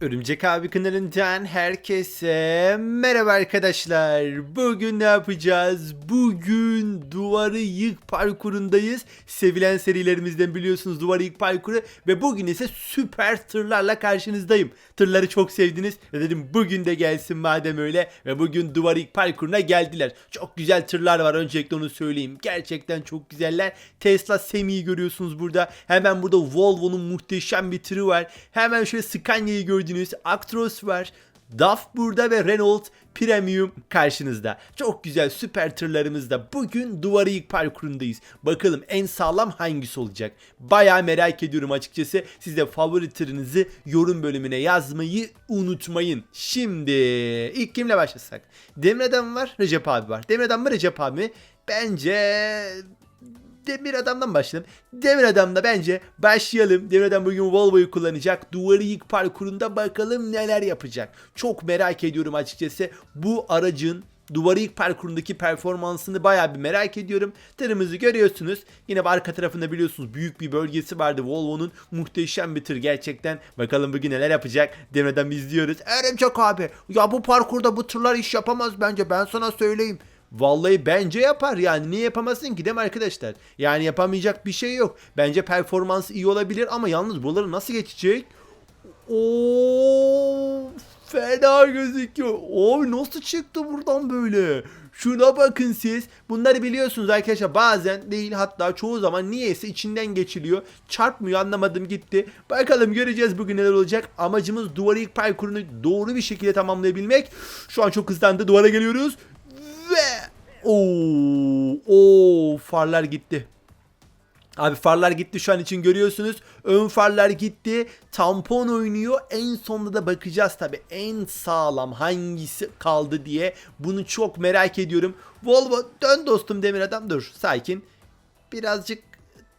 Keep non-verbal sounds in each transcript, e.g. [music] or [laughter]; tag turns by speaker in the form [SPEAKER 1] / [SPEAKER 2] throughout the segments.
[SPEAKER 1] Örümcek abi kanalından herkese merhaba arkadaşlar. Bugün ne yapacağız? Bugün duvarı yık parkurundayız. Sevilen serilerimizden biliyorsunuz duvarı yık parkuru ve bugün ise süper tırlarla karşınızdayım. Tırları çok sevdiniz ve dedim bugün de gelsin madem öyle ve bugün duvarı yık parkuruna geldiler. Çok güzel tırlar var öncelikle onu söyleyeyim. Gerçekten çok güzeller. Tesla Semi'yi görüyorsunuz burada. Hemen burada Volvo'nun muhteşem bir tırı var. Hemen şöyle Scania'yı gördüğünüz Actros var. DAF burada ve Renault Premium karşınızda. Çok güzel süper tırlarımızda. Bugün duvarı yık parkurundayız. Bakalım en sağlam hangisi olacak? Baya merak ediyorum açıkçası. Siz de favori tırınızı yorum bölümüne yazmayı unutmayın. Şimdi ilk kimle başlasak? Demir Adam var, Recep abi var. Demir Adam mı Recep abi mi? Bence Demir Adam'dan başlayalım. Demir Adam'da bence başlayalım. Demir Adam bugün Volvo'yu kullanacak. Duvarı yık parkurunda bakalım neler yapacak. Çok merak ediyorum açıkçası. Bu aracın duvarı yık parkurundaki performansını bayağı bir merak ediyorum. Tırımızı görüyorsunuz. Yine arka tarafında biliyorsunuz büyük bir bölgesi vardı Volvo'nun. Muhteşem bir tır gerçekten. Bakalım bugün neler yapacak. Adam izliyoruz. Örümcek abi ya bu parkurda bu tırlar iş yapamaz bence ben sana söyleyeyim. Vallahi bence yapar yani niye yapamasın ki değil mi arkadaşlar? Yani yapamayacak bir şey yok. Bence performans iyi olabilir ama yalnız buraları nasıl geçecek? Oo fena gözüküyor. Abi nasıl çıktı buradan böyle? Şuna bakın siz. Bunları biliyorsunuz arkadaşlar bazen değil hatta çoğu zaman niyeyse içinden geçiliyor. Çarpmıyor anlamadım gitti. Bakalım göreceğiz bugün neler olacak. Amacımız duvarı ilk parkurunu doğru bir şekilde tamamlayabilmek. Şu an çok hızlandı duvara geliyoruz. Oo, oo farlar gitti. Abi farlar gitti şu an için görüyorsunuz. Ön farlar gitti. Tampon oynuyor. En sonunda da bakacağız tabi en sağlam hangisi kaldı diye. Bunu çok merak ediyorum. Volvo dön dostum demir adam dur sakin. Birazcık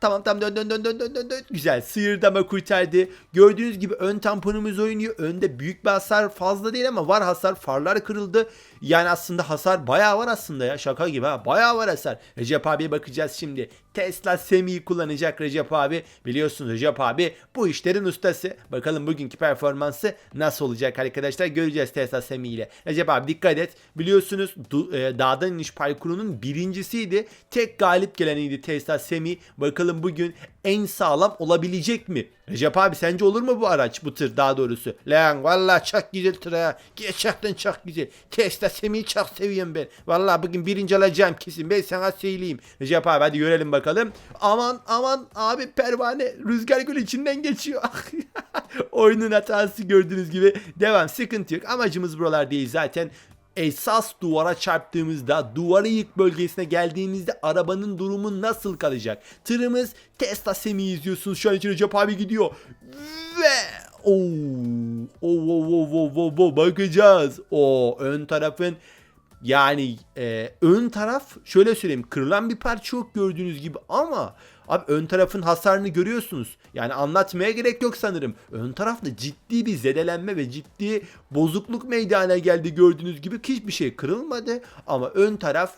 [SPEAKER 1] Tamam tamam dön dön dön dön dön dön. Güzel sıyırdı kurtardı. Gördüğünüz gibi ön tamponumuz oynuyor. Önde büyük bir hasar fazla değil ama var hasar. Farlar kırıldı. Yani aslında hasar bayağı var aslında ya. Şaka gibi ha. Bayağı var hasar. Recep abiye bakacağız şimdi. Tesla Semi'yi kullanacak Recep abi. Biliyorsunuz Recep abi bu işlerin ustası. Bakalım bugünkü performansı nasıl olacak arkadaşlar. Göreceğiz Tesla Semi ile. Recep abi dikkat et. Biliyorsunuz e, dağdan iniş parkurunun birincisiydi. Tek galip geleniydi Tesla Semi. Bakalım bugün en sağlam olabilecek mi? Recep abi sence olur mu bu araç bu tır daha doğrusu? Lan valla çok güzel tır ha. Gerçekten çok güzel. Tesla Semi'yi çok seviyorum ben. Valla bugün birinci alacağım kesin ben sana söyleyeyim. Recep abi hadi görelim bakalım. Aman aman abi pervane rüzgar gül içinden geçiyor. [laughs] Oyunun hatası gördüğünüz gibi devam sıkıntı yok. Amacımız buralar değil zaten esas duvara çarptığımızda duvarı yık bölgesine geldiğimizde arabanın durumu nasıl kalacak? Tırımız Tesla Semi izliyorsunuz şu an için Recep abi gidiyor ve Oo, oo, oo, oo, oo, oo, bakacağız. O ön tarafın yani e, ön taraf şöyle söyleyeyim kırılan bir parça yok gördüğünüz gibi ama abi ön tarafın hasarını görüyorsunuz. Yani anlatmaya gerek yok sanırım. Ön tarafta ciddi bir zedelenme ve ciddi bozukluk meydana geldi gördüğünüz gibi. Hiçbir şey kırılmadı ama ön taraf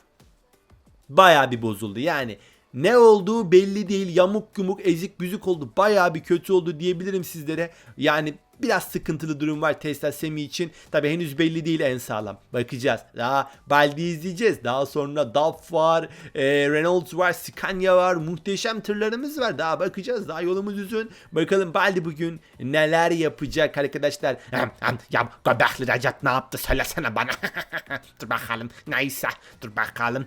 [SPEAKER 1] baya bir bozuldu. Yani ne olduğu belli değil. Yamuk yumuk ezik büzük oldu. Baya bir kötü oldu diyebilirim sizlere. Yani biraz sıkıntılı durum var Tesla Semi için. Tabi henüz belli değil en sağlam. Bakacağız. Daha Baldi izleyeceğiz. Daha sonra DAF var. e, Renault var. Scania var. Muhteşem tırlarımız var. Daha bakacağız. Daha yolumuz uzun. Bakalım Baldi bugün neler yapacak arkadaşlar. Ya göbekli Recep ne yaptı söylesene bana. [laughs] dur bakalım. Neyse. Dur bakalım.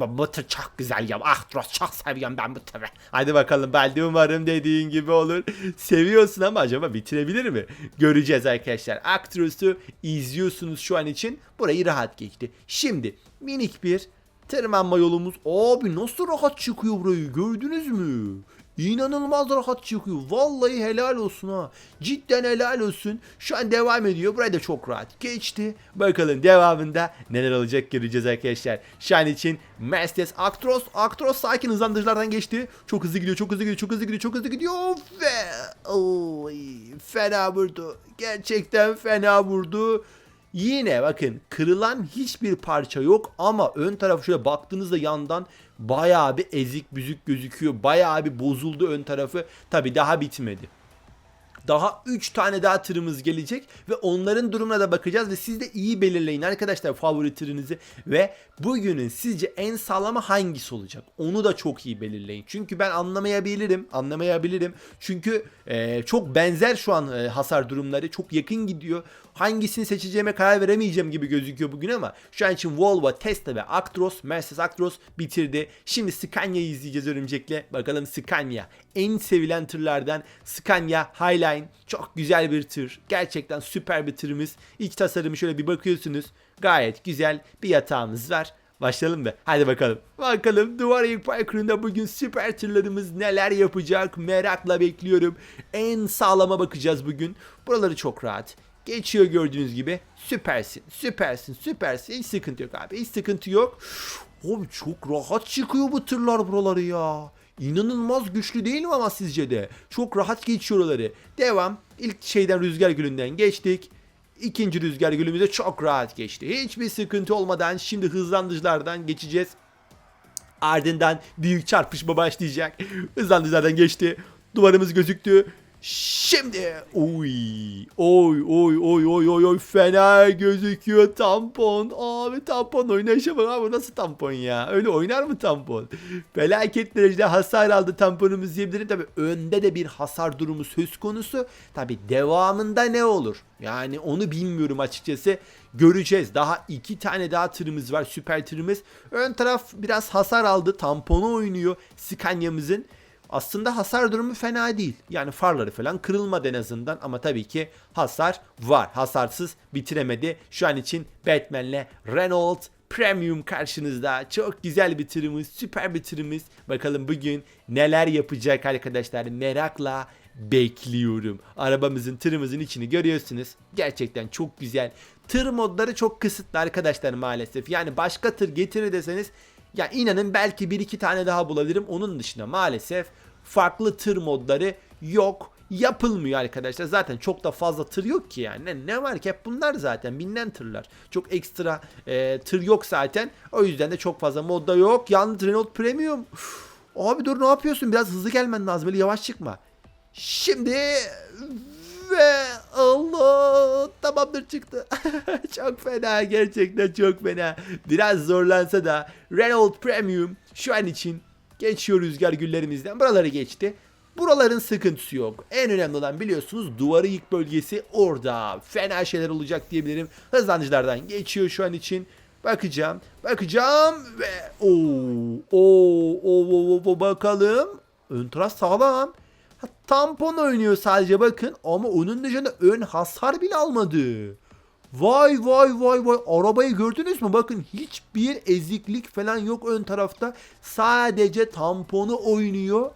[SPEAKER 1] Bu, tır çok güzel ya. Ah Dross çok seviyorum ben bu tırı. Hadi bakalım Baldi umarım dediğin gibi olur. Seviyorsun ama acaba bitirebilir mi? Göreceğiz arkadaşlar. Actress'ı izliyorsunuz şu an için. Burayı rahat geçti. Şimdi minik bir tırmanma yolumuz. Abi nasıl rahat çıkıyor burayı gördünüz mü? İnanılmaz rahat çıkıyor. Vallahi helal olsun ha. Cidden helal olsun. Şu an devam ediyor. Burayı da çok rahat geçti. Bakalım devamında neler olacak göreceğiz arkadaşlar. Şu an için Mercedes Actros. Actros sakin hızlandırıcılardan geçti. Çok hızlı gidiyor, çok hızlı gidiyor, çok hızlı gidiyor, çok hızlı gidiyor. Ve oy, fena vurdu. Gerçekten fena vurdu. Yine bakın kırılan hiçbir parça yok ama ön tarafı şöyle baktığınızda yandan bayağı bir ezik büzük gözüküyor. Bayağı bir bozuldu ön tarafı. Tabi daha bitmedi. Daha 3 tane daha tırımız gelecek ve onların durumuna da bakacağız ve siz de iyi belirleyin arkadaşlar favori tırınızı ve bugünün sizce en sağlamı hangisi olacak? Onu da çok iyi belirleyin. Çünkü ben anlamayabilirim, anlamayabilirim. Çünkü e, çok benzer şu an e, hasar durumları, çok yakın gidiyor. Hangisini seçeceğime karar veremeyeceğim gibi gözüküyor bugün ama şu an için Volvo, Tesla ve Actros, Mercedes Actros bitirdi. Şimdi Scania'yı izleyeceğiz örümcekle. Bakalım Scania en sevilen tırlardan Scania Highline. Çok güzel bir tır. Gerçekten süper bir tırımız. İç tasarımı şöyle bir bakıyorsunuz. Gayet güzel bir yatağımız var. Başlayalım mı? Hadi bakalım. Bakalım Duvar İlk Parkur'unda bugün süper tırlarımız neler yapacak merakla bekliyorum. En sağlama bakacağız bugün. Buraları çok rahat. Geçiyor gördüğünüz gibi. Süpersin, süpersin, süpersin. Hiç sıkıntı yok abi. Hiç sıkıntı yok. Abi çok rahat çıkıyor bu tırlar buraları ya. İnanılmaz güçlü değil mi ama sizce de? Çok rahat geçiyor oraları. Devam. İlk şeyden rüzgar gülünden geçtik. İkinci rüzgar gülümüze çok rahat geçti. Hiçbir sıkıntı olmadan şimdi hızlandıcılardan geçeceğiz. Ardından büyük çarpışma başlayacak. Hızlandıcılardan geçti. Duvarımız gözüktü. Şimdi oy oy oy oy oy oy oy fena gözüküyor tampon. Abi tampon oynayışa bak abi nasıl tampon ya? Öyle oynar mı tampon? Felaket derecede hasar aldı tamponumuz diyebilirim. Tabi önde de bir hasar durumu söz konusu. Tabi devamında ne olur? Yani onu bilmiyorum açıkçası. Göreceğiz. Daha iki tane daha tırımız var. Süper tırımız. Ön taraf biraz hasar aldı. Tamponu oynuyor. Scania'mızın. Aslında hasar durumu fena değil. Yani farları falan kırılmadı en azından ama tabii ki hasar var. Hasarsız bitiremedi. Şu an için Batman'le Renault Premium karşınızda. Çok güzel bir tırımız, süper bir tırımız. Bakalım bugün neler yapacak arkadaşlar merakla bekliyorum. Arabamızın, tırımızın içini görüyorsunuz. Gerçekten çok güzel. Tır modları çok kısıtlı arkadaşlar maalesef. Yani başka tır getirir deseniz ya inanın belki bir iki tane daha bulabilirim. Onun dışında maalesef farklı tır modları yok. Yapılmıyor arkadaşlar. Zaten çok da fazla tır yok ki yani. Ne, var ki hep bunlar zaten bilinen tırlar. Çok ekstra e, tır yok zaten. O yüzden de çok fazla modda yok. Yalnız Renault Premium. Uf, abi dur ne yapıyorsun? Biraz hızlı gelmen lazım. Böyle yavaş çıkma. Şimdi ve Allah tamamdır çıktı. [laughs] çok fena gerçekten çok fena. Biraz zorlansa da Renault Premium şu an için geçiyor rüzgar güllerimizden. Buraları geçti. Buraların sıkıntısı yok. En önemli olan biliyorsunuz duvarı yık bölgesi orada. Fena şeyler olacak diyebilirim. Hızlanıcılardan geçiyor şu an için. Bakacağım. Bakacağım ve o o o o bakalım. Ön taraf sağlam. Ha, tampon oynuyor sadece bakın ama onun dışında ön hasar bile almadı. Vay vay vay vay arabayı gördünüz mü? Bakın hiçbir eziklik falan yok ön tarafta. Sadece tamponu oynuyor.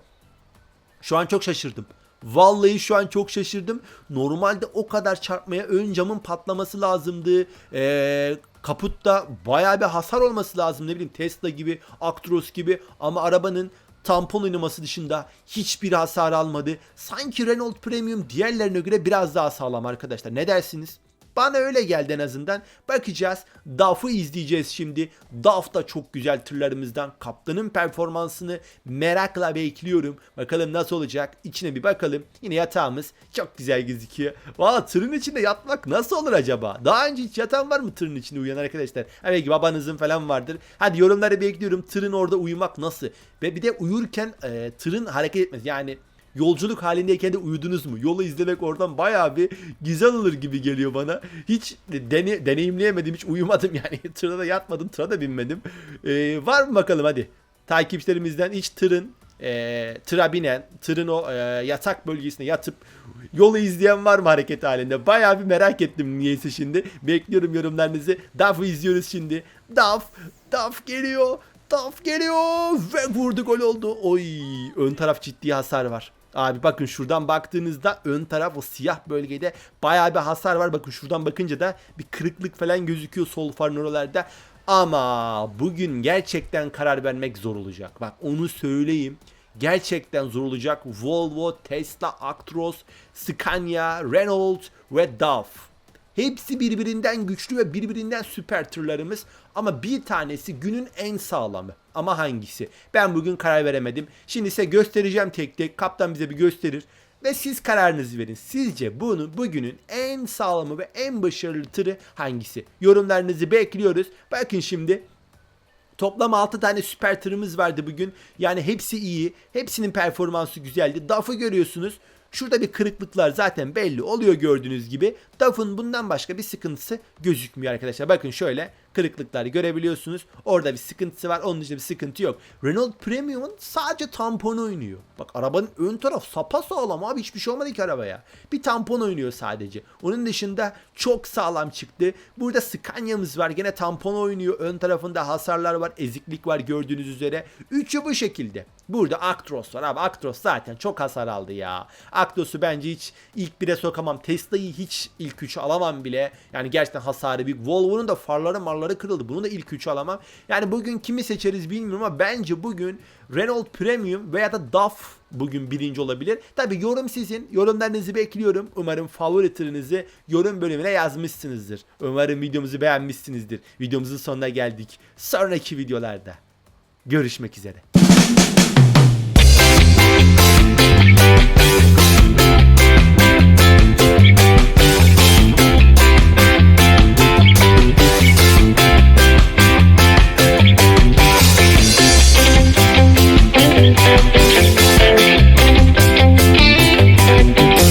[SPEAKER 1] Şu an çok şaşırdım. Vallahi şu an çok şaşırdım. Normalde o kadar çarpmaya ön camın patlaması lazımdı. Ee, kaputta baya bir hasar olması lazım. Ne bileyim Tesla gibi, Actros gibi ama arabanın tampon oynaması dışında hiçbir hasar almadı. Sanki Renault Premium diğerlerine göre biraz daha sağlam arkadaşlar. Ne dersiniz? Bana öyle geldi en azından. Bakacağız. DAF'ı izleyeceğiz şimdi. DAF da çok güzel tırlarımızdan. Kaptanın performansını merakla bekliyorum. Bakalım nasıl olacak. İçine bir bakalım. Yine yatağımız çok güzel gözüküyor. Valla tırın içinde yatmak nasıl olur acaba? Daha önce hiç yatan var mı tırın içinde uyuyan arkadaşlar? Ha belki babanızın falan vardır. Hadi yorumları bekliyorum. Tırın orada uyumak nasıl? Ve bir de uyurken e, tırın hareket etmesi. Yani yolculuk halindeyken de uyudunuz mu? Yolu izlemek oradan bayağı bir güzel olur gibi geliyor bana. Hiç dene, deneyimleyemedim, hiç uyumadım [laughs] yani. Tıra da yatmadım, tıra da binmedim. Ee, var mı bakalım hadi. Takipçilerimizden hiç tırın e, tıra binen, tırın o e, yatak bölgesine yatıp yolu izleyen var mı hareket halinde? Bayağı bir merak ettim niyeyse şimdi. Bekliyorum yorumlarınızı. DAF'ı izliyoruz şimdi. DAF, DAF geliyor. DAF geliyor ve vurdu gol oldu. Oy ön taraf ciddi hasar var. Abi bakın şuradan baktığınızda ön taraf o siyah bölgede bayağı bir hasar var. Bakın şuradan bakınca da bir kırıklık falan gözüküyor sol far oralarda. Ama bugün gerçekten karar vermek zor olacak. Bak onu söyleyeyim. Gerçekten zor olacak. Volvo, Tesla, Actros, Scania, Renault ve DAF. Hepsi birbirinden güçlü ve birbirinden süper tırlarımız. Ama bir tanesi günün en sağlamı. Ama hangisi? Ben bugün karar veremedim. Şimdi size göstereceğim tek tek. Kaptan bize bir gösterir. Ve siz kararınızı verin. Sizce bunu bugünün en sağlamı ve en başarılı tırı hangisi? Yorumlarınızı bekliyoruz. Bakın şimdi Toplam 6 tane süper tırımız vardı bugün. Yani hepsi iyi. Hepsinin performansı güzeldi. DAF'ı görüyorsunuz. Şurada bir kırıklıklar zaten belli oluyor gördüğünüz gibi. DAF'ın bundan başka bir sıkıntısı gözükmüyor arkadaşlar. Bakın şöyle kırıklıkları görebiliyorsunuz. Orada bir sıkıntısı var. Onun dışında bir sıkıntı yok. Renault Premium'un sadece tamponu oynuyor. Bak arabanın ön taraf sapa sağlam abi. Hiçbir şey olmadı ki arabaya. Bir tampon oynuyor sadece. Onun dışında çok sağlam çıktı. Burada Scania'mız var. Gene tampon oynuyor. Ön tarafında hasarlar var. Eziklik var gördüğünüz üzere. Üçü bu şekilde. Burada Actros var abi. Actros zaten çok hasar aldı ya. Actros'u bence hiç ilk bire sokamam. Tesla'yı hiç ilk üçe alamam bile. Yani gerçekten hasarı büyük. Volvo'nun da farları marları kırıldı. Bunu da ilk üçe alamam. Yani bugün kimi seçeriz bilmiyorum ama bence bugün Renault Premium veya da DAF bugün birinci olabilir. Tabi yorum sizin. Yorumlarınızı bekliyorum. Umarım favori yorum bölümüne yazmışsınızdır. Umarım videomuzu beğenmişsinizdir. Videomuzun sonuna geldik. Sonraki videolarda görüşmek üzere.